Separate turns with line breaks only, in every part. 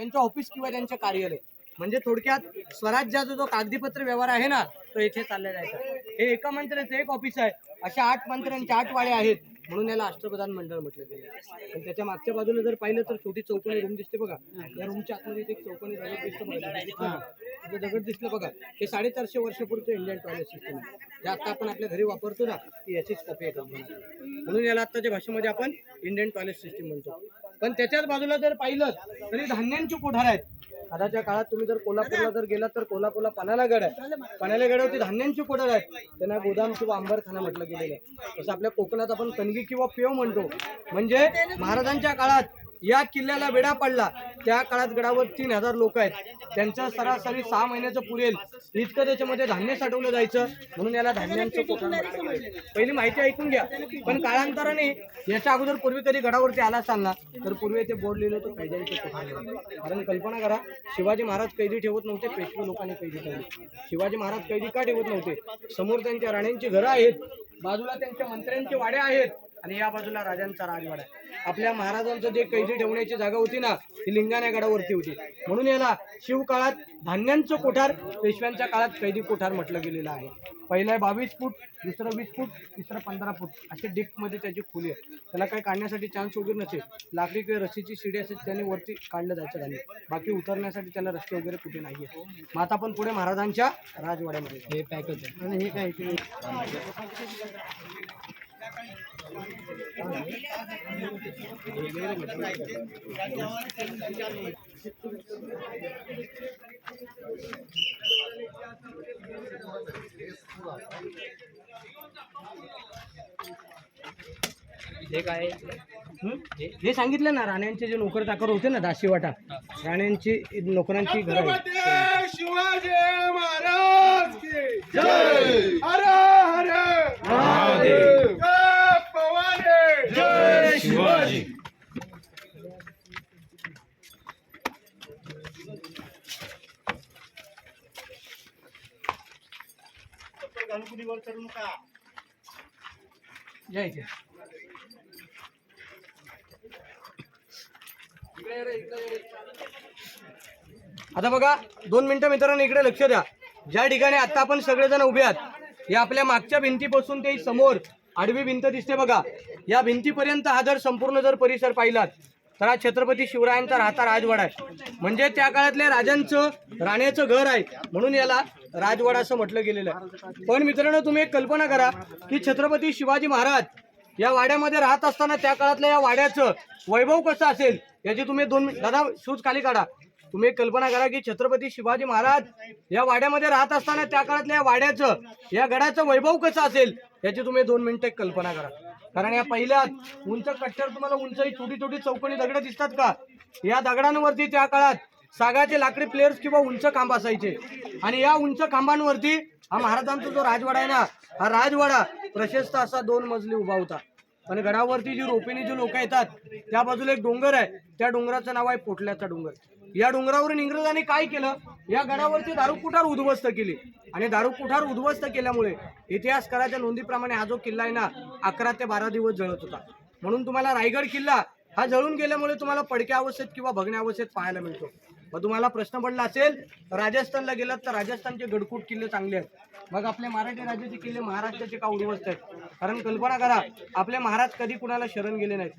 त्यांचं ऑफिस किंवा त्यांचे कार्यालय. म्हणजे थोडक्यात स्वराज्याचा जो कागदीपत्र व्यवहार आहे ना तो इथे चालला जायचा. हे एका मंत्र्याचं एक ऑफिस आहे. अशा आठ मंत्र्यांचे आठ वाडे आहेत. म्हणून याला अष्टप्रधान मंडळ म्हटलं गेलं पण त्याच्या मागच्या बाजूला जर पाहिलं तर छोटी चौकोनी रूम दिसते बघा. या रूमच्या आतमध्ये एक चौकोनी दगड दिसतो बघा ते दगड दिसलं बघा. हे साडेचारशे वर्षापूर्वीचं इंडियन टॉयलेट सिस्टम आहे. जे आता आपण आपल्या घरी वापरतो ना ती याचीच कॉपी आहे म्हणून याला आत्ताच्या भाषेमध्ये आपण इंडियन टॉयलेट सिस्टम म्हणतो. पण त्याच्याच बाजूला जर पाहिलं तरी धान्यांची कोठार आहेत. आताच्या काळात तुम्ही जर कोल्हापूरला जर गेलात तर कोल्हापूरला पनाला गड आहे. पणाला गडावरती धान्यांची कोठार आहेत? त्यांना गोदाम किंवा अंबरखाना म्हटलं गेलेलं आहे. तसं आपल्या कोकणात आपण कणगी किंवा पेव म्हणतो. म्हणजे महाराजांच्या काळात या किल्ल्याला वेढा पडला. त्या काळात गडावर तीन हजार लोक आहेत. त्यांचं सरासरी सहा महिन्याचं पुरेल. इतकं त्याच्यामध्ये धान्य साठवलं जायचं. म्हणून याला धान्यांचं कोकण पहिली माहिती ऐकून घ्या. पण काळांतराने याच्या अगोदर पूर्वी कधी गडावरती आला असाल ना तर पूर्वी ते बोर्ड लिहिलं होतं कैद्यांचं कोकण कारण कल्पना करा शिवाजी महाराज कैदी ठेवत नव्हते पेशवे लोकांनी कैदी ठेवली. शिवाजी महाराज कैदी का ठेवत नव्हते? समोर त्यांच्या राण्यांची घरं आहेत. बाजूला त्यांच्या मंत्र्यांचे वाड्या आहेत. आणि या बाजूला राजांचा राजवाडा आहे. आपल्या महाराजांचं जे कैदी ठेवण्याची जागा होती ना ती लिंगाण्या गडावरती होती. म्हणून याला शिवकाळात धान्यांचं कोठार पेशव्यांच्या काळात कैदी कोठार म्हटलं गेलेलं आहे. पहिलं आहे बावीस फूट दुसरं वीस फूट तिसरं पंधरा फूट. असे डिपमध्ये त्याची खोली आहे. त्याला काही काढण्यासाठी चान्स वगैरे नसेल. लाकडी किंवा रस्सीची शिडी असेल त्याने वरती काढलं जायचं धान्य बाकी उतरण्यासाठी त्याला रस्ते वगैरे कुठे नाही आहे मग आता आपण पुढे महाराजांच्या राजवाड्यामध्ये.
हे पॅकेज आहे.
आणि हे काय?
हे काय?
हं? हे? सांगितलं ना राण्यांचे जे नोकर चाकर होते ना दासीवाटा राण्यांची नोकरांची घर
छत्रपती शिवाजी महाराज की जय. हर हर. महादेव. जय. जय शिवाजी.
आता बघा दोन मिनिटं मित्रांनो इकडे लक्ष द्या. ज्या ठिकाणी आता आपण सगळेजण उभे आहात या आपल्या मागच्या भिंतीपासून ते समोर आडवी भिंत दिसते बघा. या भिंतीपर्यंत हा जर संपूर्ण जर परिसर पाहिलात तर हा छत्रपती शिवरायांचा राहता राजवाडा आहे. म्हणजे त्या काळातल्या राजांचं राण्याचं घर आहे. म्हणून याला राजवाडा असं म्हटलं गेलेलं आहे. पण मित्रांनो तुम्ही एक कल्पना करा की छत्रपती शिवाजी महाराज या वाड्यामध्ये राहत असताना त्या काळातल्या या वाड्याचं वैभव कसं असेल याची तुम्ही दोन दादा शूज खाली काढा. तुम्ही एक कल्पना करा की छत्रपती शिवाजी महाराज या वाड्यामध्ये राहत असताना त्या काळातल्या या वाड्याचं या गडाचं वैभव कसं असेल याची तुम्ही दोन मिनिटं एक कल्पना करा. कारण या पहिल्या उंच कट्ट्यावर तुम्हाला उंच ही छोटी छोटी चौकोनी दगड दिसतात का? या दगडांवरती त्या काळात सागाचे लाकडी प्लेयर्स किंवा उंच खांब असायचे. आणि या उंच खांबांवरती हा महाराजांचा जो राजवाडा आहे ना हा राजवाडा प्रशस्त असा दोन मजली उभा होता. आणि गडावरती जी रोपेनी जी लोक येतात त्या बाजूला एक डोंगर आहे. त्या डोंगराचं नाव आहे पोटल्याचा डोंगर. या डोंगरावरून इंग्रजांनी काय केलं? या गडावरती दारू कुठार उद्ध्वस्त केली. आणि दारू कुठार उद्ध्वस्त केल्यामुळे इतिहासकाराच्या नोंदीप्रमाणे हा जो किल्ला आहे ना अकरा ते बारा दिवस जळत होता. म्हणून तुम्हाला रायगड किल्ला हा जळून गेल्यामुळे तुम्हाला पडक्या अवस्थेत किंवा भगण्या अवस्थेत पाहायला मिळतो. मग तुम्हाला प्रश्न पडला असेल राजस्थानला गेलात तर राजस्थानचे गडकूट किल्ले चांगले आहेत. मग आपले मराठी राज्याचे किल्ले महाराष्ट्राचे का उद्ध्वस्त आहेत? कारण कल्पना करा आपले महाराज कधी कुणाला शरण गेले नाहीत.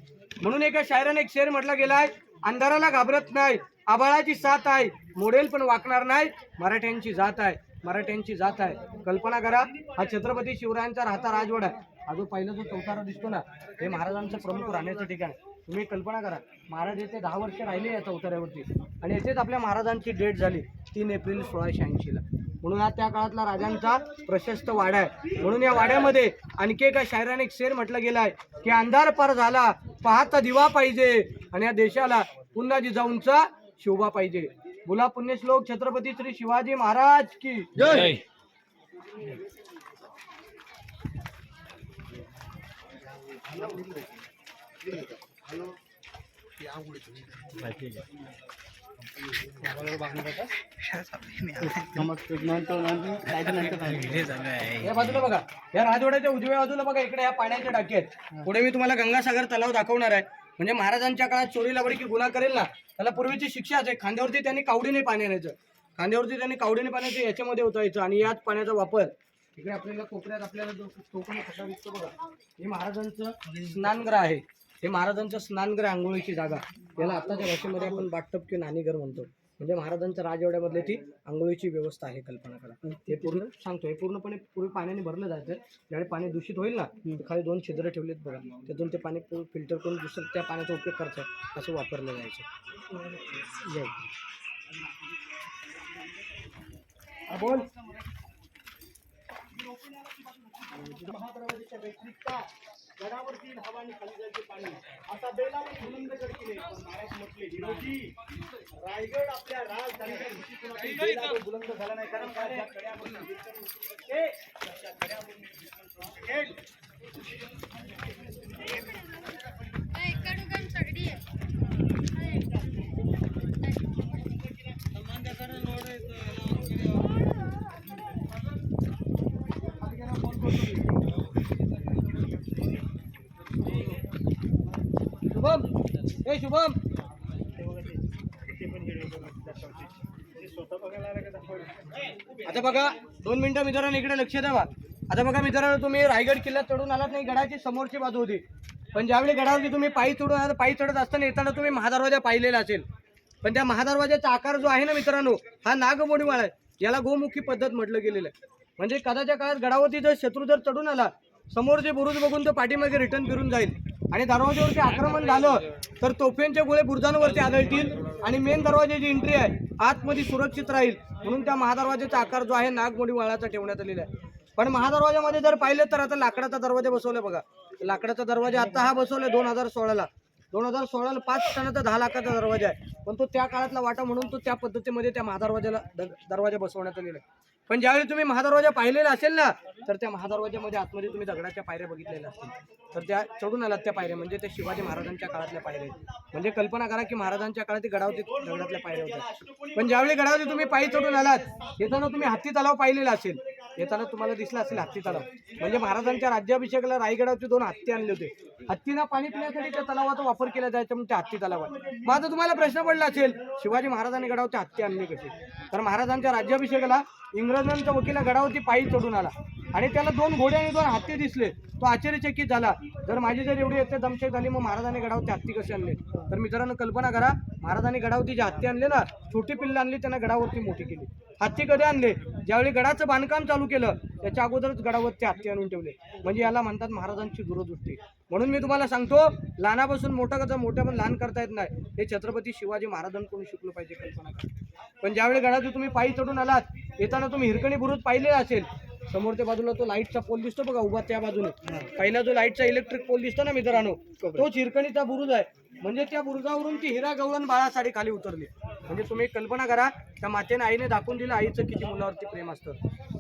म्हणून एका शायराने एक शेर म्हटला गेलाय अंधाराला घाबरत नाही आबाळाची साथ आहे. मोडेल पण वाकणार नाही. मराठ्यांची जात आहे. मराठ्यांची जात आहे. कल्पना करा. हा छत्रपती शिवरायांचा राहता राजवाडा आहे. हा जो पहिला जो चौतारा दिसतो ना हे महाराजांचं प्रमुख राहण्याचं ठिकाण आहे. तुम्ही कल्पना करा. महाराज येथे दहा वर्ष राहिले या चौताऱ्यावरती. आणि येथेच आपल्या महाराजांची डेट झाली. तीन एप्रिल सोळाशे ऐंशीला. म्हणून हा त्या काळातला राजांचा प्रशस्त वाडा आहे. म्हणून या वाड्यामध्ये आणखी एका शायराने एक शेर म्हटलं गेला आहे की अंधार पार झाला. पाहता दिवा पाहिजे. आणि या देशाला पुन्हा जिजाऊंचा शोभा पाहिजे. बोला पुण्यश्लोक छत्रपती श्री शिवाजी महाराज की
जय.
या बाजूला बघा. या राजवाड्याच्या उजव्या बाजूला बघा इकडे या पाण्याचे टाके आहेत पुढे मी तुम्हाला गंगासागर तलाव दाखवणार आहे. म्हणजे महाराजांच्या काळात चोरीला की गुन्हा करेल ना त्याला पूर्वीची शिक्षा आहे खांद्यावरती त्यांनी कावडीने पाणी आणायचं. खांद्यावरती त्यांनी कावडीने पाण्याचं याच्यामध्ये होतायचं आणि याच पाण्याचा वापर. इकडे आपल्याला कोपऱ्यात आपल्याला जो कोकण कसा दिसतो बघा. हे महाराजांचं स्नानगृह आहे. हे महाराजांचं स्नानगृह आंघोळीची जागा. याला आताच्या भाषेमध्ये आपण बाटटप किंवा नाणीघर म्हणतो. म्हणजे महाराजांच्या राजवाड्यामधली ती आंघोळीची व्यवस्था आहे कल्पना करा. हे पूर्ण सांगतो हे पूर्णपणे पूर्वी पाण्याने भरलं जायचं ज्यावेळी पाणी दूषित होईल ना खाली दोन छिद्र ठेवलेत बघा. त्यातून ते पाणी फिल्टर करून दुसरं त्या पाण्याचा उपयोग करतात असं वापरलं जायचं. जय बोल. व्यतिरिक्त गडावरती हवा आणि खाली जायचे पाणी. आता बेलावर बुलंद गड केले पण महाराज म्हटले विरोधी रायगड आपल्या राजधानीच्या बुलंद झाला नाही कारण काय कीर्तन होत होते, त्या कड्यावरून कीर्तन होत शकेल.
कडुगण सगळी आहे
शुभम ए शुभम. आता बघा दोन मिनिटं मित्रांनो इकडे लक्ष द्यावा. आता बघा मित्रांनो तुम्ही रायगड किल्ल्यात चढून आलात नाही गडाची समोरची बाजू होती. पण ज्यावेळी गडावरती तुम्ही पायी चढून आलात पायी चढत असताना येताना तुम्ही महादरवाजा पाहिलेला असेल. पण त्या महादरवाजाचा आकार जो आहे ना मित्रांनो हा नागमोडीमाळ आहे. याला गोमुखी पद्धत म्हटलं गेलेलं आहे. म्हणजे कदाच्या काळात गडावरती जर शत्रू जर चढून आला समोर जे बुरुज बघून तो पाठीमागे रिटर्न फिरून जाईल. आणि दरवाज्यावरती आक्रमण झालं तर तोफेंचे गोळे बुरुजांवरती आदळतील आणि मेन दरवाजाची एंट्री आहे आतमध्ये सुरक्षित राहील. म्हणून त्या महादरवाजाचा आकार जो आहे नागमोडी वाळाचा ठेवण्यात आलेला आहे. पण महादरवाजामध्ये जर पाहिलं तर आता लाकडाचा दरवाजा बसवला बघा. लाकडाचा दरवाजा आता हा बसवलाय दोन हजार सोळाला. दोन हजार सोळाला पाच टनाचा दहा लाखाचा दरवाजा आहे. पण तो त्या काळातला वाटा म्हणून तो त्या पद्धतीमध्ये त्या महादरवाजाला दरवाजा बसवण्यात आलेला आहे. पण ज्यावेळी तुम्ही महादरवाजा पाहिलेला असेल ना तर त्या महादरवाजामध्ये आतमध्ये तुम्ही दगडाच्या पायऱ्या बघितलेल्या असतील. तर त्या चढून आलात त्या पायऱ्या म्हणजे त्या शिवाजी महाराजांच्या काळातल्या पायऱ्या म्हणजे कल्पना करा की महाराजांच्या काळात ती गडावती दगडातल्या पायऱ्या होत्या. पण ज्यावेळी गडावती तुम्ही पायी चढून आलात येताना तुम्ही हत्ती तलाव पाहिलेला असेल. येताना तुम्हाला दिसला असेल हत्ती तलाव म्हणजे महाराजांच्या राज्याभिषेकाला रायगडावरती दोन हत्ती आणले होते. हत्तीनं पाणी पिण्यासाठी त्या तलावाचा वापर केला जायचा म्हणून त्या हत्ती तलावात. माझा तुम्हाला प्रश्न पडला असेल शिवाजी महाराजांनी गडावरती हत्ती आणली कशी तर महाराजांच्या राज्याभिषेकाला इंग्रजांचा वकिला गडावरती पायी चढून आला. आणि त्याला दोन घोडे आणि दोन हत्ती दिसले. तो आश्चर्यचकित झाला. जर माझी जर एवढी येते दमशेक झाली मग महाराजांनी गडावरती हत्ती कसे आणले? तर मित्रांनो कल्पना करा महाराजांनी गडावरती जे हत्ती आणले ना छोटी पिल्लं आणली त्यांना गडावरती मोठी केली. हत्ती कधी आणले? ज्यावेळी गडाचं बांधकाम चालू केलं त्याच्या अगोदरच गडावरती हत्ती आणून ठेवले. म्हणजे याला म्हणतात महाराजांची दूरदृष्टी. म्हणून मी तुम्हाला सांगतो लहानापासून मोठं कसं मोठं पण लहान करता येत नाही. हे छत्रपती शिवाजी महाराजांकडून शिकलो पाहिजे कल्पना करा. पण ज्यावेळी गडात तुम्ही पायी चढून आलात येताना तुम्ही हिरकणी बुरुज पाहिले असेल समोरच्या बाजूला तो लाईटचा पोल दिसतो बघा उभा त्या बाजूने. पहिला जो लाईटचा इलेक्ट्रिक पोल दिसतो ना मित्रांनो तो चिरकणीचा बुरुज आहे. म्हणजे त्या बुरुजावरून ती हिरा गवळण बाळासाठी खाली उतरली. म्हणजे तुम्ही कल्पना करा त्या मातेने आईने दाखवून दिलं आईचं किती मुलावरती प्रेम असतं.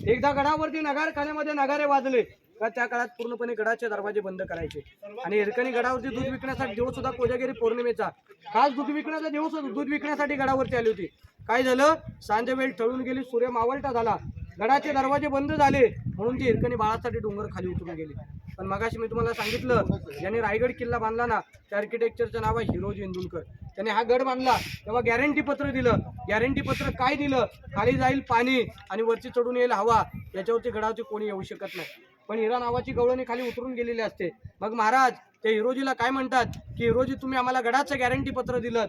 एकदा गडावरती नगारखान्यामध्ये नगारे वाजले का त्या काळात पूर्णपणे गडाचे दरवाजे बंद करायचे. आणि हिरकणी गडावरती दूध विकण्यासाठी देव सुद्धा कोजागिरी पौर्णिमेचा खास दूध विकण्याचा दिवस सुद्धा दूध विकण्यासाठी गडावरती आली होती. काय झालं? सांजवेळ ठळून गेली सूर्य मावळटा झाला. गडाचे दरवाजे बंद झाले म्हणून ती हिरकणी बाळासाठी डोंगर खाली उतरून गेले. पण मगाशी मी तुम्हाला सांगितलं ज्याने रायगड किल्ला बांधला ना त्या आर्किटेक्चरचं नाव आहे हिरोजी इंदुलकर. त्याने हा गड बांधला तेव्हा गॅरंटी पत्र दिलं. गॅरंटी पत्र काय दिलं? खाली जाईल पाणी आणि वरची चढून येईल हवा. याच्यावरती गडावरती कोणी येऊ शकत नाही. पण हिरा नावाची गवळणी खाली उतरून गेलेली असते. मग महाराज ते हिरोजीला काय म्हणतात? की हिरोजी तुम्ही आम्हाला गडाचं गॅरंटी पत्र दिलं.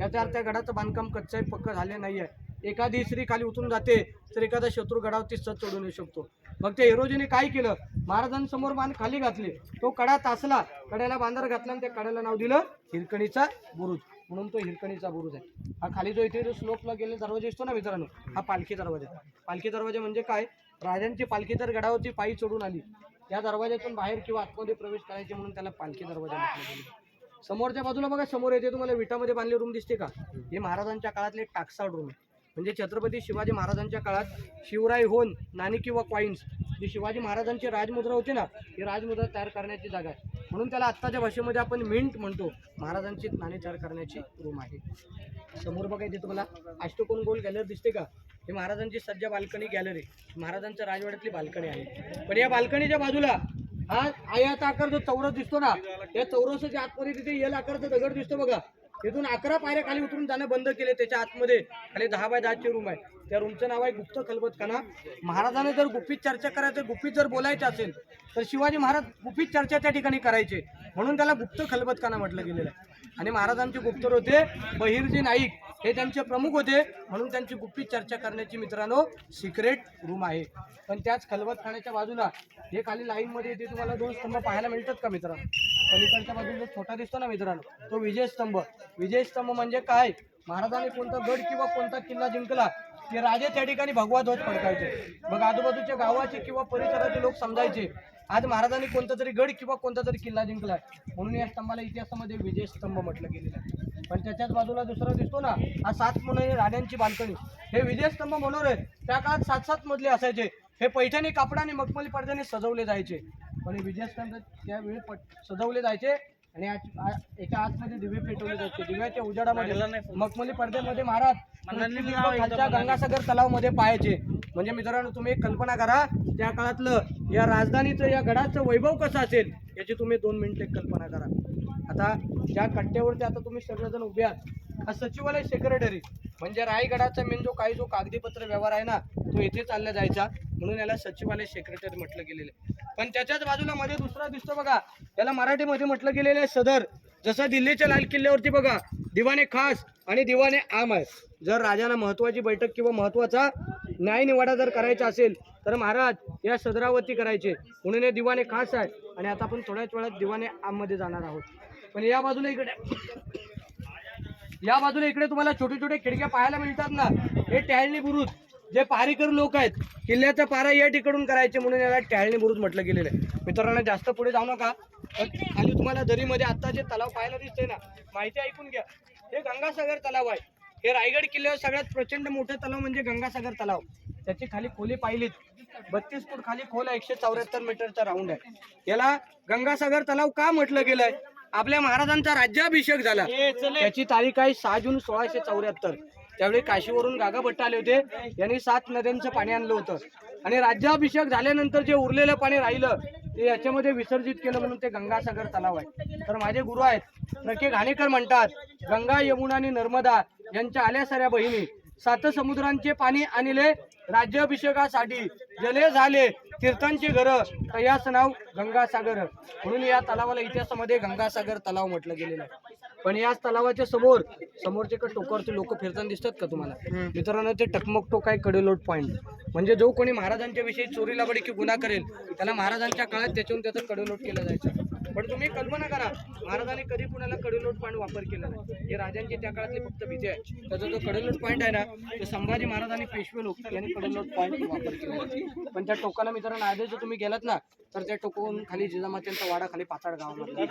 याचा अर्थ त्या गडाचं बांधकाम कच्चं पक्क झाले नाही आहे एखादी स्त्री खाली उतरून जाते तर एखादा शत्रू गडावरती सत चढून येऊ शकतो. मग त्या हिरोजीने काय केलं? महाराजांसमोर बांध खाली घातले. तो कडा तासला कड्याला बांधार घातला आणि त्या कड्याला नाव दिलं हिरकणीचा बुरुज. म्हणून तो हिरकणीचा बुरुज आहे. हा खाली जो इथे जो स्लोपला गेले दरवाजा असतो ना मित्रांनो हा पालखी दरवाजा पालखी दरवाजा म्हणजे काय? राजांची पालखी तर गडावरती पायी चढून आली. त्या दरवाज्यातून बाहेर किंवा आतमध्ये प्रवेश करायचे म्हणून त्याला पालखी दरवाजा म्हटलं गेलं. समोरच्या बाजूला बघा समोर येते तुम्हाला विटामध्ये बांधले रूम दिसते का? हे महाराजांच्या काळातले एक रूम आहे. म्हणजे छत्रपती शिवाजी महाराजांच्या काळात शिवराय होन नाणी किंवा कॉईन्स जी शिवाजी महाराजांची राजमुद्रा होती ना ही राजमुद्रा तयार करण्याची जागा आहे. म्हणून त्याला आत्ताच्या भाषेमध्ये आपण मिंट म्हणतो. महाराजांची नाणी तयार करण्याची रूम आहे. समोर बघा इथे तुम्हाला अष्टकोन गोल गॅलरी दिसते का? हे महाराजांची सज्जा बाल्कनी गॅलरी महाराजांच्या राजवाड्यातली बाल्कनी आहे. पण या बाल्कनीच्या बाजूला हा आयात आकार जो चौरस दिसतो ना या चौरसाच्या आतमध्ये तिथे येल आकारचा दगड दिसतो बघा. तिथून अकरा पायऱ्या खाली उतरून जाणं बंद केले त्याच्या आतमध्ये. खाली दहा बाय दहाची रूम आहे. त्या रूमचं नाव आहे गुप्त खलबतखाना महाराजाने जर गुपित चर्चा करायचं गुपित जर बोलायचं असेल तर शिवाजी महाराज गुपित चर्चा त्या ठिकाणी करायचे. म्हणून त्याला गुप्त खलबतखाना म्हटलं गेलेलं आहे. आणि महाराजांचे गुप्तर होते बहिर्जी नाईक. हे त्यांचे प्रमुख होते. म्हणून त्यांची गुप्त चर्चा करण्याची मित्रांनो सिक्रेट रूम आहे. पण त्याच खलबतखान्याच्या बाजूला हे खाली लाईनमध्ये ते येते तुम्हाला दोन स्तंभ पाहायला मिळतात का मित्रांनो? पलीकडच्या बाजूला जो छोटा दिसतो ना मित्रांनो तो विजय स्तंभ. विजय स्तंभ म्हणजे काय? महाराजांनी कोणता गड किंवा कोणता किल्ला जिंकला ते राजे त्या ठिकाणी भगवा ध्वज फडकायचे. मग आजूबाजूच्या गावाचे किंवा परिसराचे लोक समजायचे आज महाराजांनी कोणता तरी गड किंवा कोणता तरी किल्ला जिंकलाय. म्हणून या स्तंभाला इतिहासामध्ये विजय स्तंभ म्हटलं गेलेलं आहे. पण त्याच्याच बाजूला दुसरा दिसतो ना हा सात मुलं राण्यांची बाल्कनी हे विजय स्तंभ आहे. त्या काळात सात सात मजले असायचे. हे पैठणी कापडाने मखमली पडद्याने सजवले जायचे. पण हे विजय स्तंभ त्यावेळी पट- सजवले जायचे आणि याच्या आतमध्ये दिवे पेटवले जायचे. दिव्याच्या उजाडामध्ये मखमली पडद्यामध्ये महाराज खालच्या गंगासागर तलावमध्ये पाहायचे. म्हणजे मित्रांनो तुम्ही एक कल्पना करा त्या काळातलं या राजधानीचं या गडाचं वैभव कसं असेल याची तुम्ही दोन मिनिटं एक कल्पना करा. आता ज्या कट्ट्यावरती आता तुम्ही सगळेजण उभे आहात हा सचिवालय सेक्रेटरी म्हणजे रायगडाचा मेन जो काही जो कागदीपत्र व्यवहार आहे ना तो येथे चालला जायचा. म्हणून याला सचिवालय सेक्रेटरी म्हटलं गेलेलं आहे. पण त्याच्याच बाजूला मध्ये दुसरा दिसतो बघा. याला मराठीमध्ये म्हटलं गेलेलं आहे सदर. जसं दिल्लीच्या लाल किल्ल्यावरती बघा. दिवाने खास आणि दिवाने आम आहे. जर राजाला महत्वाची बैठक किंवा महत्त्वाचा न्यायनिवाडा जर करायचा असेल तर महाराज या सदरावरती करायचे. म्हणून हे दिवाने खास आहे. आणि आता आपण थोड्याच वेळात दिवाने आममध्ये जाणार आहोत. पण या बाजूला इकडे. या बाजूला इकडे तुम्हाला छोटे छोटे खिडक्या पाहायला मिळतात ना. हे टॅळणी बुरुज. जे पारीकर लोक आहेत किल्ल्याचा पारा या ठिकाणून करायचे म्हणून याला टॅळणी बुरुज म्हटलं गेलेलं आहे. मित्रांनो जास्त पुढे जाऊ नका. पण खाली तुम्हाला दरीमध्ये आता जे तलाव पाहायला दिसतंय ना माहिती ऐकून घ्या. हे गंगासागर तलाव आहे. हे रायगड किल्ल्यावर सगळ्यात प्रचंड मोठं तलाव म्हणजे गंगासागर तलाव. त्याची खाली खोली पाहिलीत. बत्तीस फूट खाली खोल एकशे चौऱ्याहत्तर मीटरचा राऊंड आहे. याला गंगासागर तलाव का म्हटलं गेलंय? आपल्या महाराजांचा राज्याभिषेक झाला. त्याची तारीख आहे सहा जून सोळाशे चौऱ्याहत्तर. त्यावेळी काशीवरून गागा भट्ट आले होते. यांनी सात नद्यांचं पाणी आणलं होतं. आणि राज्याभिषेक झाल्यानंतर जे उरलेलं पाणी राहिलं ते याच्यामध्ये विसर्जित केलं म्हणून ते गंगासागर तलाव आहे. तर माझे गुरु आहेत. प्रके घाणेकर म्हणतात गंगा यमुना आणि नर्मदा यांच्या आल्या साऱ्या बहिणी सात समुद्रांचे पाणी आणले. राज्याभिषेकासाठी जले झाले. तीर्थांची घर. तयास नाव गंगासागर. म्हणून या तलावाला इतिहासामध्ये गंगासागर तलाव म्हटलं गेलेलं आहे. पण या तलावाच्या समोर समोरचे का टोकावरचे लोक फिरताना दिसतात का तुम्हाला? मित्रांनो ते टकमक टोक आहे कडेलोट पॉईंट म्हणजे जो कोणी महाराजांच्या विषयी चोरी लबाडी की गुन्हा करेल त्याला महाराजांच्या काळात त्याच्याहून त्याचा कडेलोट केला जायचा. पण तुम्ही कल्पना करा महाराजांनी कधी कुणाला कडेलोट पॉईंट वापर केला नाही. हे राजांची त्या काळातली फक्त भीती आहे. त्याचा जो कडेलोट पॉईंट आहे ना ते संभाजी महाराजांनी पेशवे लोक यांनी कडेलोट पॉईंट वापर केला. पण त्या टोकाला मित्रांनो आधी जर तुम्ही गेलात ना तर त्या टोकावरून खाली जिजामात्यांचा वाडा खाली पाचाड गावामध्ये.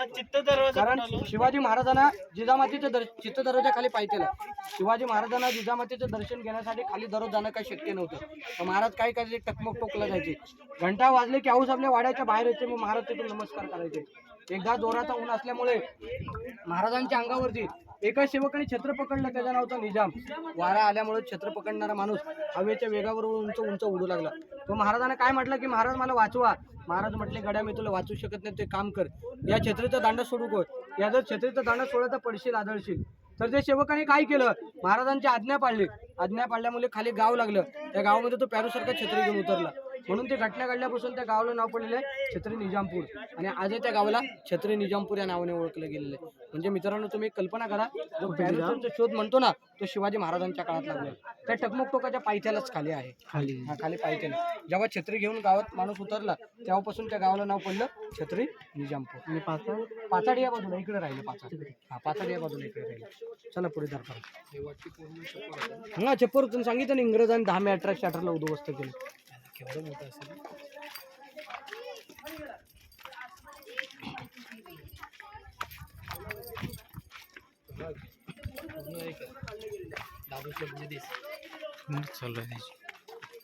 कारण शिवाजी महाराजांना जिजामातीच्या दर चित्त दरवाजा खाली पाहिजे शिवाजी महाराजांना जिजामातीचं दर्शन घेण्यासाठी खाली दररोज जाणं काही शक्य नव्हतं. तर महाराज काय करायचे टकमक टोकला जायचे. घंटा वाजले की आऊस आपल्या वाड्याच्या बाहेर यायचे मग महाराज तिथून नमस्कार करायचे. एकदा जोराचा ऊन असल्यामुळे महाराजांच्या अंगावरती एका सेवकाने छत्र पकडलं. त्याचं नाव होतं निजाम. वारा आल्यामुळे छत्र पकडणारा माणूस हवेच्या वेगावर उंच उंच उडू लागला. तो महाराजांना काय म्हटलं की महाराज मला वाचवा महाराज म्हटले गड्या मी तुला वाचू शकत नाही. ते काम कर. या छत्रीचा दांडा सोडू को या जर छत्रीचा दांडा सोडला तर पडशील आदळशील. तर त्या सेवकाने काय केलं? महाराजांची आज्ञा पाळली. आज्ञा पाळल्यामुळे खाली गाव लागलं. त्या गावामध्ये तो पॅरूसारखा छत्री घेऊन उतरला. म्हणून ते घटना घडल्यापासून त्या गावाला नाव पडलेलं आहे छत्री निजामपूर. आणि आजही त्या गावाला छत्री निजामपूर या नावाने ओळखलं गेलेलं आहे. म्हणजे मित्रांनो तुम्ही कल्पना करा जो पॅरूसरचा शोध म्हणतो ना तो शिवाजी महाराजांच्या काळात लागला त्या टकमक टोकाच्या पायथ्यालाच खाली आहे. खाली. हा खाली पायथ्याला. जेव्हा छत्री घेऊन गावात माणूस उतरला तेव्हापासून त्या गावाला नाव पडलं छत्री निजामपूर. आणि पाचाड पाचाड या बाजूला इकडे राहिलं पाचाड हा पाचाड या बाजूला इकडे राहिलं. चला पुढे दरकार हा चप्पर तुम्ही सांगितलं ना इंग्रजांनी दहा मे अठराशे अठराला उद्ध्वस्त केलं. केवढं मोठं असेल
चालू आहे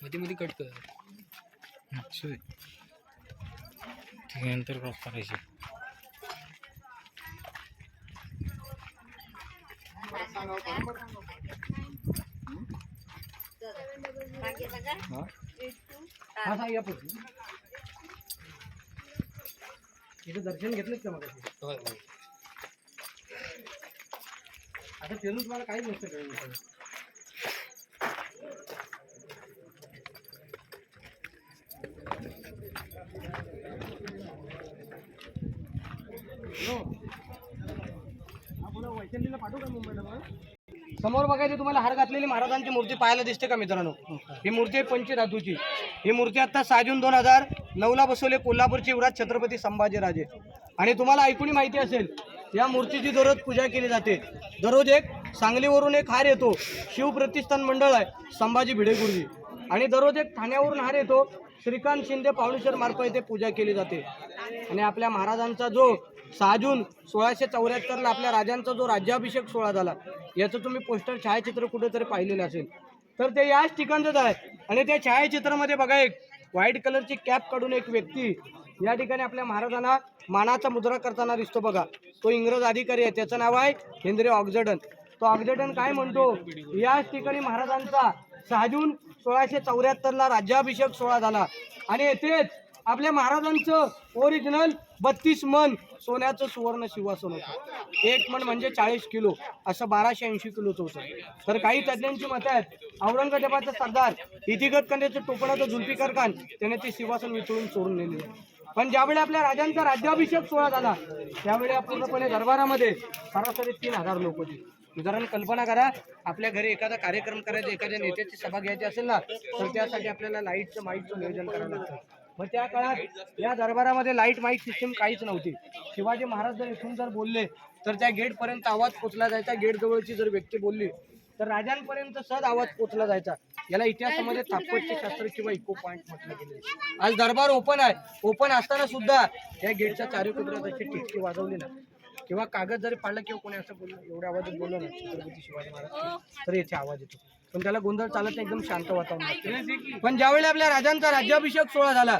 मध्ये मध्ये कट कर.
असू दे त्यानंतर क्रॉस
हा या पुढे. तिथे दर्शन घेतलेच का मग आता फिरून तुम्हाला काहीच नसतं कळलं समोर बघायची तुम्हाला हार घातलेली महाराजांची मूर्ती पाहायला दिसते का मित्रांनो? ही मूर्ती आहे पंचधातूची. ही मूर्ती आता सहा जून दोन हजार नऊला बसवले कोल्हापूरची युवराज छत्रपती संभाजीराजे. आणि तुम्हाला ऐकूनही माहिती असेल या मूर्तीची दररोज पूजा केली जाते. दररोज एक सांगलीवरून एक हार येतो. शिवप्रतिष्ठान मंडळ आहे संभाजी भिडे गुरुजी आणि दररोज एक ठाण्यावरून हार येतो. श्रीकांत शिंदे पावणेश्वर मार्फत येथे पूजा केली जाते. आणि आपल्या महाराजांचा जो सहा जून सोळाशे चौऱ्याहत्तरला आपल्या राजांचा जो राज्याभिषेक सोहळा झाला याचं तुम्ही पोस्टर छायाचित्र कुठेतरी पाहिलेलं असेल. तर ते याच ठिकाणचंच आहे. आणि त्या छायाचित्रामध्ये बघा एक व्हाईट कलरची कॅप काढून एक व्यक्ती या ठिकाणी आपल्या महाराजांना मानाचा मुद्रा करताना दिसतो बघा. तो इंग्रज अधिकारी आहे. त्याचं नाव आहे हेंद्रे ऑक्झडन तो ऑक्झडन काय म्हणतो? याच ठिकाणी महाराजांचा सहा जून सोळाशे चौऱ्याहत्तरला राज्याभिषेक सोहळा झाला. आणि येथेच आपल्या महाराजांचं ओरिजिनल बत्तीस मन सोन्याचं सुवर्ण सिंहासन होतं. एक मण म्हणजे चाळीस किलो असं बाराशे ऐंशी किलोचं होतं. तर काही तज्ज्ञांची मतं आहेत. औरंगजेबाचा सरदार इतिगत कंदेचं टोपणाचं जुल्फिकार खान त्याने ते सिंहासन विचळून चोरून नेले. पण ज्यावेळी आपल्या राजांचा राज्याभिषेक सोहळा झाला त्यावेळी पूर्णपणे दरबारामध्ये सरासरी तीन हजार लोक होते. उदाहरण कल्पना करा आपल्या घरी एखादा कार्यक्रम करायचा एखाद्या नेत्याची सभा घ्यायची असेल ना तर त्यासाठी आपल्याला लाईटचं माईटचं नियोजन करावं लागतं. मग त्या काळात या दरबारामध्ये लाइट माईक सिस्टीम काहीच नव्हती. शिवाजी महाराज जर इथून जर बोलले तर त्या गेटपर्यंत आवाज पोचला जायचा. गेट जवळची जर व्यक्ती बोलली तर राजांपर्यंत सहज आवाज पोचला जायचा. याला इतिहासामध्ये थापटचे शास्त्र किंवा इको पॉईंट म्हटलं गेले आज दरबार ओपन आहे. ओपन असताना सुद्धा या गेटच्या चारी अशी टिचकी वाजवली ना. किंवा कागद जरी पाडलं किंवा कोणी असं बोललं एवढ्या आवाजात बोललं ना छत्रपती शिवाजी महाराज. तर याचे आवाज येतो. पण त्याला गोंधळ चालत नाही एकदम शांत वातावरण पण ज्यावेळी आपल्या राजांचा राज्याभिषेक सोहळा झाला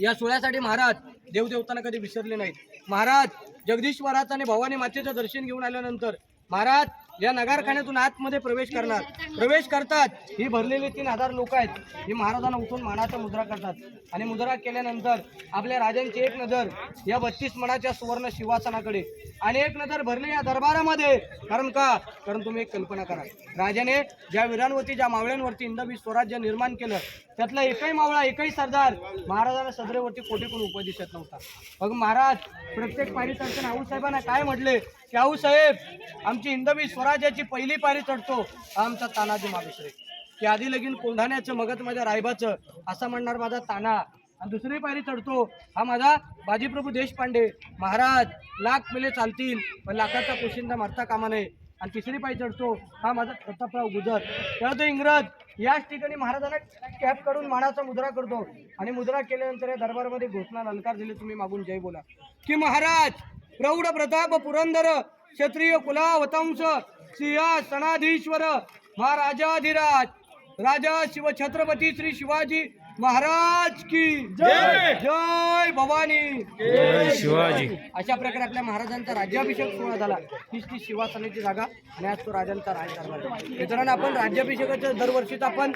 या सोहळ्यासाठी महाराज देवदेवतांना कधी विसरले नाहीत. महाराज जगदीश्वराचं आणि भवानी मातेचं दर्शन घेऊन आल्यानंतर महाराज या नगारखान्यातून आतमध्ये प्रवेश करणार. प्रवेश करतात. ही भरलेली तीन हजार लोक आहेत. ही महाराजांना उठून मानाचा मुद्रा करतात. आणि मुद्रा केल्यानंतर आपल्या राजांची एक नजर या बत्तीस मनाच्या सुवर्ण शिवासनाकडे. आणि एक नजर भरली या दरबारामध्ये. कारण का? कारण तुम्ही एक कल्पना करा. राजाने ज्या वीरांवरती ज्या मावळ्यांवरती इंदवी स्वराज्य निर्माण केलं त्यातला एकही मावळा एकही सरदार महाराजांना सदरेवरती कोटीकडून उपदिशत नव्हता. मग महाराज प्रत्येक पायरी चढताना आऊसाहेबांना काय म्हटले? शाहू साहेब आमची हिंदवी स्वराज्याची पहिली पायरी चढतो हा आमचा तानाजी मालुसरे की आधी लगीन कोंढाण्याचं मगत माझ्या रायबाचं असं म्हणणार माझा ताना. आणि दुसरी पायरी चढतो हा माझा बाजीप्रभू देशपांडे. महाराज लाख मेले चालतील पण लाखाचा पोशिंदा मारता कामा नये. आणि तिसरी पायरी चढतो हा माझा प्रतापराव गुजर. तर तो इंग्रज? याच ठिकाणी महाराजांना कॅप करून मानाचा मुद्रा करतो. आणि मुद्रा केल्यानंतर या दरबारमध्ये घोषणा ललकार दिली तुम्ही मागून जय बोला. की महाराज प्रौढ प्रताप पुरंदर क्षत्रिय कुलावतंश सिंहासनाधीश्वर महाराजाधिराज राजा शिव छत्रपती श्री शिवाजी महाराज की जय! जय! भवानी!
जय शिवाजी!
अशा प्रकारे आपल्या महाराजांचा राज्याभिषेक सोहळा झाला. हीच ती शिवासनाची जागा आणि आज तो राजांचा राजकारभार आहे. मित्रांनो आपण राज्याभिषेकाच्या दरवर्षीच आपण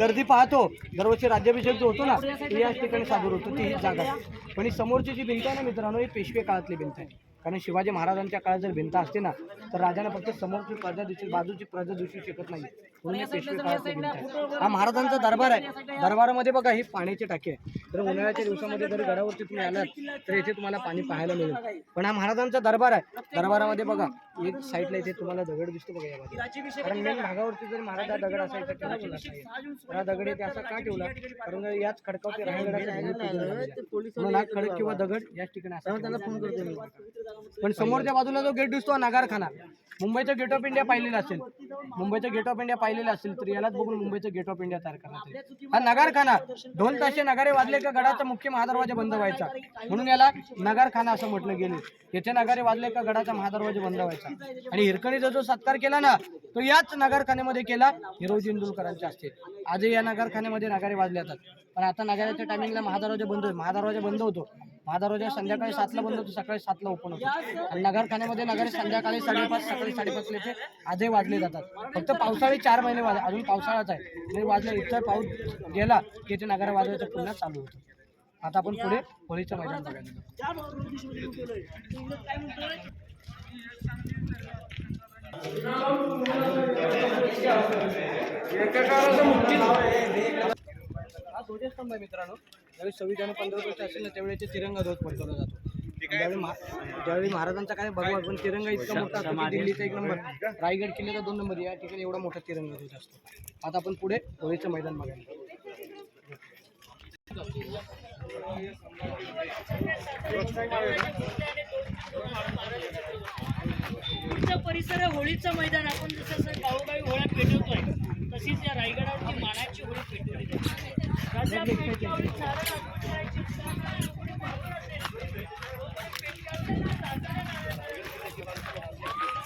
गर्दी पाहतो. दरवर्षी राज्याभिषेक जो होतो ना ते याच ठिकाणी सादर होतो. ती हीच जागा. आहे पण ही समोरची जी भिंत आहे ना मित्रांनो ही पेशवे काळातली भिंत आहे. कारण शिवाजी महाराजांच्या काळात जर भिंत असते ना तर राजाने फक्त समोरची प्रजा दिसू बाजूची प्रजा दिसू शकत नाही. ही पेशवे हा महाराजांचा दरबार आहे. दरबारामध्ये बघा ही पाण्याची टाकी आहे. तर उन्हाळ्याच्या दिवसामध्ये जर गडावरती तुम्ही आलात तर इथे तुम्हाला पाणी पाहायला मिळेल. पण हा महाराजांचा दरबार आहे. दरबारामध्ये बघा एक साईडला इथे तुम्हाला दगड दिसतो बघा या बाजूला. कारण मेन भागावरती जर महाराज हा दगड असायचा नाही तर हा दगड इथे असा का ठेवला? कारण याच खडकावरती रायगडाच्या भूमिपूजन झालेलं आहे. म्हणून हा खडक किंवा दगड याच ठिकाणी असा त्याला फोन करतो पण समोरच्या बाजूला जो गेट दिसतो हा नगारखाना. मुंबईचं गेट ऑफ इंडिया पाहिलेलं असेल मुंबईचं गेट ऑफ इंडिया पाहिलेलं असेल तर यालाच बघून मुंबईचं गेट ऑफ इंडिया तयार करण्यात येईल. हा नगारखाना. ढोल ताशे नगारे वाजले का गडाचा मुख्य महादरवाजा बंद व्हायचा? म्हणून याला नगारखाना असं म्हटलं गेले. येथे नगारे वाजले का गडाचा महादरवाजा बंद व्हायचा? आणि हिरकणीचा जो सत्कार केला ना तो याच नगारखान्यामध्ये केला हिरोजी इंदुलकरांच्या असते आजही या नगारखान्यामध्ये नगारे वाजले जातात. पण आता नगाराच्या टायमिंगला महादरवाजा बंद महादरवाजा बंद होतो. महादरवाजा संध्याकाळी सातला बंद होतो सकाळी सातला ओपन होतो. आणि नगरखान्यामध्ये नगारे संध्याकाळी साडेपाच सकाळी साडेपाचला ते आजही वाजले जातात. फक्त पावसाळी चार महिने वाज अजून पावसाळाच आहे. आणि वाजले इतर पाऊस गेला की ते नगारा वाजवायचं पुन्हा चालू होतं. आता आपण पुढे होळीचं मैदान बघायला हा मित्रांनो. ज्यावेळी सव्वीस आणि पंधरा वर्ष असेल ना त्यावेळी ते तिरंगा ध्वज फडकवला जातो ज्यावेळी महा- ज्यावेळी महाराजांचा काय भगवा पण तिरंगा इतका मोठा असतो की दिल्लीचा एक नंबर रायगड किल्ल्याचा दोन नंबर या ठिकाणी एवढा मोठा तिरंगा ध्वज असतो. आता आपण पुढे होळीचं मैदान बघायला
तुमचा परिसर आहे होळीचं मैदान आपण जसं गावोगावी होळ्या पेटवतोय तशीच या रायगडावरती मानाची होळी पेटवली जाते राजा पेटच्या होळीत सारं नाचून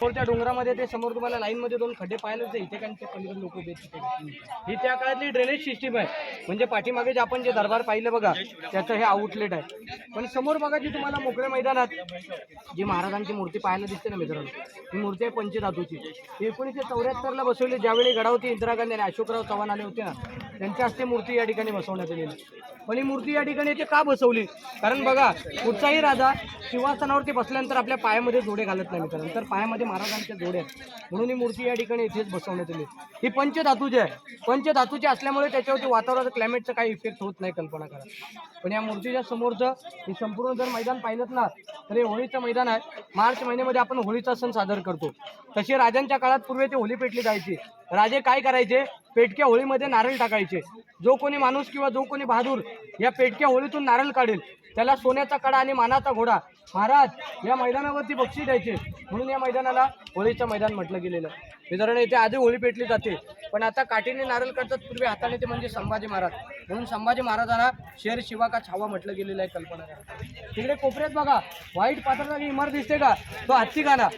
समोरच्या डोंगरामध्ये ते समोर तुम्हाला लाईनमध्ये दोन खड्डे पाहायला जाईल इथे काय पलीकडे लोक उभे ही त्या काळातली ड्रेनेज सिस्टीम आहे. म्हणजे पाठीमागे जे आपण जे दरबार पाहिलं बघा त्याचं हे आउटलेट आहे. पण समोर बघा जी तुम्हाला मोकळ्या मैदानात जी महाराजांची मूर्ती पाहायला दिसते ना मित्रांनो ही मूर्ती आहे पंचधातूची. एकोणीसशे चौऱ्याहत्तरला बसवली. ज्यावेळी गडावती इंदिरा गांधी आणि अशोकराव चव्हाण आले होते ना त्यांच्या हस्ते मूर्ती या ठिकाणी बसवण्यात आलेली पण ही मूर्ती या ठिकाणी इथे का बसवली? कारण बघा कुठचाही राजा सिंहासनावरती बसल्यानंतर आपल्या पायामध्ये जोडे घालत नाही मित्रांनो. तर पायामध्ये महाराजांच्या जोडे म्हणून ही मूर्ती या ठिकाणी इथेच बसवण्यात आली. ही पंचधातूची आहे पंचधातूची असल्यामुळे त्याच्यावरती वातावरणाचं क्लायमेटचा काही इफेक्ट होत नाही कल्पना करा. पण या मूर्तीच्या समोरचं हे संपूर्ण जर मैदान पाहिलं ना तर हे होळीचं मैदान आहे. मार्च महिन्यामध्ये आपण होळीचा सण सादर करतो. तसे राजांच्या काळात पूर्वी ते होळी पेटली जायची. राजे काय करायचे? पेटक्या होळीमध्ये नारळ टाकायचे. जो कोणी माणूस किंवा जो कोणी बहादूर या पेटक्या होळीतून नारळ काढेल. त्याला सोन्याचा कडा आणि मानाचा घोडा. महाराज या मैदानावरती बक्षीस द्यायचे. म्हणून या मैदानाला होळीचं मैदान म्हटलं गेलेलं आहे. मित्रांनो इथे आधी होळी पेटली जाते. पण आता काठीने नारळ करतात पूर्वी हाताने ते म्हणजे संभाजी महाराज. म्हणून संभाजी महाराजांना शेर शिवा का छावा म्हटलं गेलेलं आहे कल्पना तिकडे कोपऱ्यात बघा व्हाईट पात्राची इमारत दिसते का? तो हत्ती गाणा.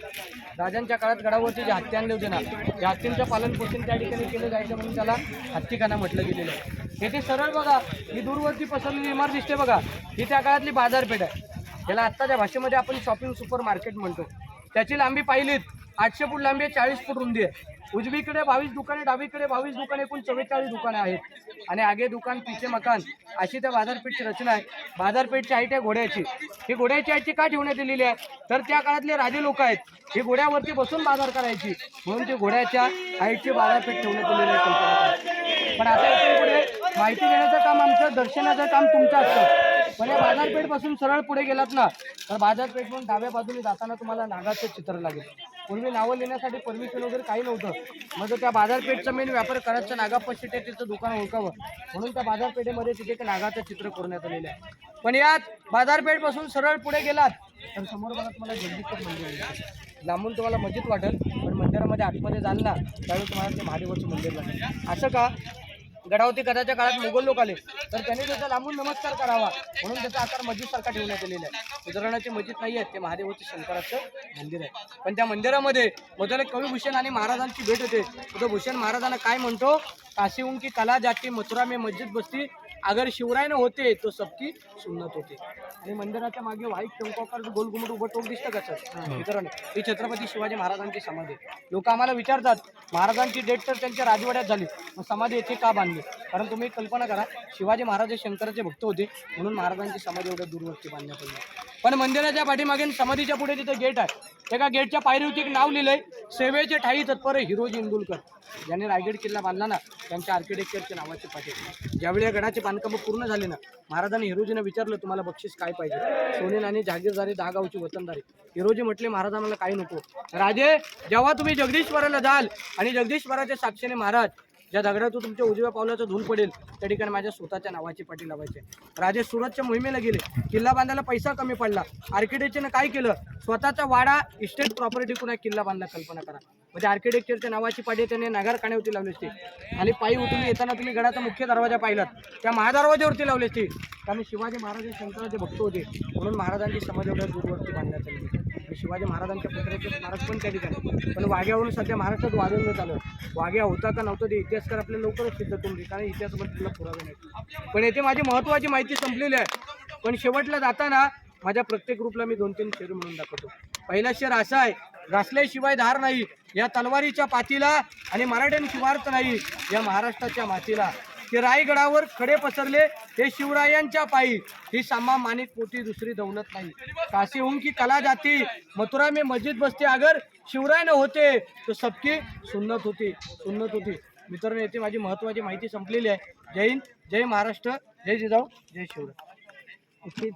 राजांच्या काळात गडावरती जे हत्ती आणले होते ना त्या हत्तींचं पालन पोषण त्या ठिकाणी केलं जायचं म्हणून त्याला हत्तीखाना म्हटलं गेलेलं आहे. येथे सरळ बघा. ही दूरवरती पसरलेली इमारत दिसते बघा. ही त्या काळातली बाजारपेठ आहे. त्याला आत्ताच्या भाषेमध्ये आपण शॉपिंग सुपर मार्केट म्हणतो. त्याची लांबी पाहिलीत. आठशे फूट लांबी आहे चाळीस फूट रुंदी आहे. उजवीकडे बावीस दुकाने डावीकडे बावीस दुकाने एकूण चव्वेचाळीस दुकाने आहेत. आणि आगे दुकान पिचे मकान अशी त्या बाजारपेठची रचना आहे. बाजारपेठची हाईट आहे घोड्याची. ही घोड्याची हाईटची का ठेवण्यात आलेली आहे? तर त्या काळातले राजे लोक आहेत. ही घोड्यावरती बसून बाजार करायची. म्हणून ती घोड्याच्या हाईटची बाजारपेठ ठेवण्यात आलेली आहे पण आता पुढे माहिती देण्याचं काम आमचं दर्शनाचं काम तुमचं असतं. पण या बाजारपेठपासून सरळ पुढे गेलात ना तर बाजारपेठ म्हणून डाव्या बाजूने जाताना तुम्हाला नागाचं चित्र लागेल. पूर्वी नावं लिहिण्यासाठी परमिशन वगैरे काही नव्हतं. मग जर त्या बाजारपेठचा मेन व्यापार करायचं नागाप्पा शेटे तिचं दुकान ओळखावं. म्हणून त्या बाजारपेठेमध्ये तिथे एक नागाचं चित्र करण्यात आलेलं आहे. पण यात बाजारपेठपासून सरळ पुढे गेलात तर समोर बघा तुम्हाला जगदीश्वर मंदिर लांबून तुम्हाला मस्जिद वाटेल पण मंदिरामध्ये आतमध्ये जाल ना त्यावेळी तुम्हाला ते महादेवाचं मंदिर लागेल. असं का? गडावती कदाच्या काळात मुघल लोक आले तर त्यांनी त्याचा लांबून नमस्कार करावा म्हणून त्याचा आकार मस्जिद सारखा ठेवण्यात आलेला आहे. उदाहरणाची मस्जिद नाही आहे ते महादेवाचे शंकराचं मंदिर आहे. पण त्या मंदिरामध्ये मधुर कविभूषण आणि महाराजांची भेट होते. तो भूषण महाराजांना काय म्हणतो? काशी उंकी कला जाती मथुरा में मस्जिद बसती अगर शिवराय न होते तो सबकी सुन्नत होते. आणि मंदिराच्या मागे व्हाईट चौकाकार गोल घुमट उभं टोक दिसतं का सर? मित्रांनो ही छत्रपती शिवाजी महाराजांची समाधी लोक आम्हाला विचारतात महाराजांची डेट तर त्यांच्या राजवाड्यात झाली. मग समाधी येथे का बांधली? कारण तुम्ही कल्पना करा शिवाजी महाराज हे शंकराचे भक्त होते म्हणून महाराजांची समाधी एवढ्या दूरवरती बांधण्यात आली. पण मंदिराच्या पाठीमागे समाधीच्या पुढे तिथे गेट आहे. एका गेटच्या पायरीवरती एक नाव लिहिलंय सेवेचे ठाई तत्पर हिरोजी इंदुलकर. ज्यांनी रायगड किल्ला बांधला ना त्यांच्या आर्किटेक्चरच्या नावाचे पाठी ज्यावेळी या गडाचे बांधकाम पूर्ण झाले ना महाराजांनी हिरोजीनं विचारलं तुम्हाला बक्षीस काय पाहिजे? सोने नाणे जागीरदारी दहा गावची वतनदारी. हिरोजी म्हटले महाराज आम्हाला काही नको. राजे जेव्हा तुम्ही जगदीश्वराला जाल आणि जगदीश्वराच्या साक्षीने महाराज ज्या दगडातून तुमच्या उजव्या पावलाचं धूल पडेल त्या ठिकाणी माझ्या स्वतःच्या नावाची पाठी लावायचे. राजे सुरतच्या मोहिमेला गेले. किल्ला बांधायला पैसा कमी पडला. आर्किटेक्चरनं काय केलं? स्वतःचा वाडा इस्टेट प्रॉपर्टी कुणा किल्ला बांधला कल्पना करा. म्हणजे आर्किटेक्चरच्या नावाची पाठी त्याने नगर काण्यावरती लावली असते. आणि पायी उतरून येताना तुम्ही गडाचा मुख्य दरवाजा पाहिलात. त्या महादरवाज्यावरती लावली असते. कारण शिवाजी महाराज हे शंकराचे भक्त होते. म्हणून महाराजांची समाज एवढ्या दूरवरती बांधण्यात आली. शिवाजी महाराजांच्या पुत्राचे स्मारक पण त्या ठिकाणी पण वाघ्यावरून सध्या महाराष्ट्रात वादळ चालू वाघ्या होता का नव्हतं ते इतिहासकार आपल्या लवकरच सिद्ध तुम्ही कारण इतिहासाबद्दल पुरावे नाही पण येथे माझी महत्त्वाची माहिती संपलेली आहे. पण शेवटला जाताना माझ्या प्रत्येक ग्रुपला मी दोन तीन शेर म्हणून दाखवतो. पहिला शेर असा आहे घासल्याशिवाय धार नाही. या तलवारीच्या पातीला आणि मराठ्यांशिवाय वार्थ नाही. या महाराष्ट्राच्या मातीला ते रायगडावर खडे पसरले. हे शिवरायांच्या पायी. ही सामा मानिक पोटी दुसरी दौलत नाही. काशी हूं की कला जाती. मथुरा में मस्जिद बसते. अगर शिवराय न होते तो सबकी सुन्नत होती. सुन्नत होती. मित्रांनो येथे माझी महत्वाची माहिती संपलेली आहे. जय हिंद जय महाराष्ट्र जय जिजाऊ जय शिवराय.